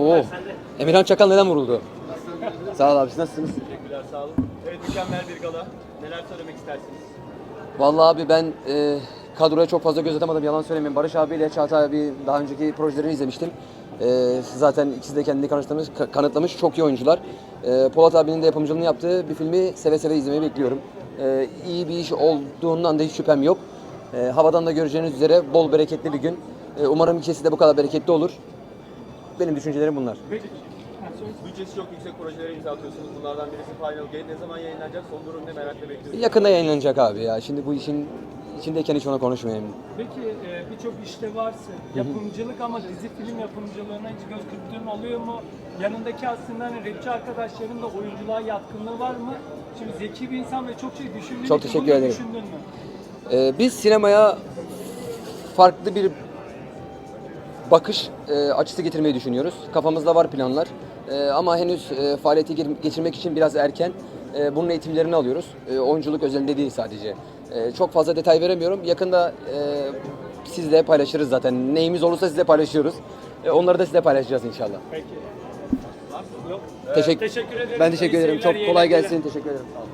Oo. Emirhan Çakal neden vuruldu? Sağ ol abi siz nasılsınız? Teşekkürler, sağ olun. Evet, mükemmel bir gala. Neler söylemek istersiniz? Vallahi abi ben e, kadroya çok fazla göz atamadım yalan söylemeyeyim. Barış abiyle Çağatay abi daha önceki projelerini izlemiştim. E, zaten ikisi de kendini kanıtlamış, ka- kanıtlamış çok iyi oyuncular. E, Polat abinin de yapımcılığını yaptığı bir filmi seve seve izlemeyi bekliyorum. E, iyi bir iş olduğundan da hiç şüphem yok. E, havadan da göreceğiniz üzere bol bereketli bir gün. E, umarım ikisi de bu kadar bereketli olur. Benim düşüncelerim bunlar. Bütçesi çok yüksek projelere imza atıyorsunuz. Bunlardan birisi Final Gate. Ne zaman yayınlanacak? Son durum ne merakla bekliyoruz. Yakında yayınlanacak abi ya. Şimdi bu işin içindeyken hiç ona konuşmayayım. Peki e, birçok işte varsın. Yapımcılık ama dizi film yapımcılığına hiç göz kırptığın oluyor mu? Yanındaki aslında hani rapçi arkadaşların da oyunculuğa yatkınlığı var mı? Şimdi zeki bir insan ve çok şey düşündüğün Çok için teşekkür bunu ederim. düşündün mü? Ee, biz sinemaya farklı bir bakış e, açısı getirmeyi düşünüyoruz. Kafamızda var planlar. E, ama henüz e, faaliyete gir- geçirmek için biraz erken. E, bunun eğitimlerini alıyoruz. E, oyunculuk özelinde değil sadece. E, çok fazla detay veremiyorum. Yakında e, sizle paylaşırız zaten. Neyimiz olursa sizle paylaşıyoruz. E, onları da sizle paylaşacağız inşallah. Peki. Yok. Teşekkür, Teşekkür ederim. Ben teşekkür ederim. Çok kolay gelsin. Teşekkür ederim. Sağ olun.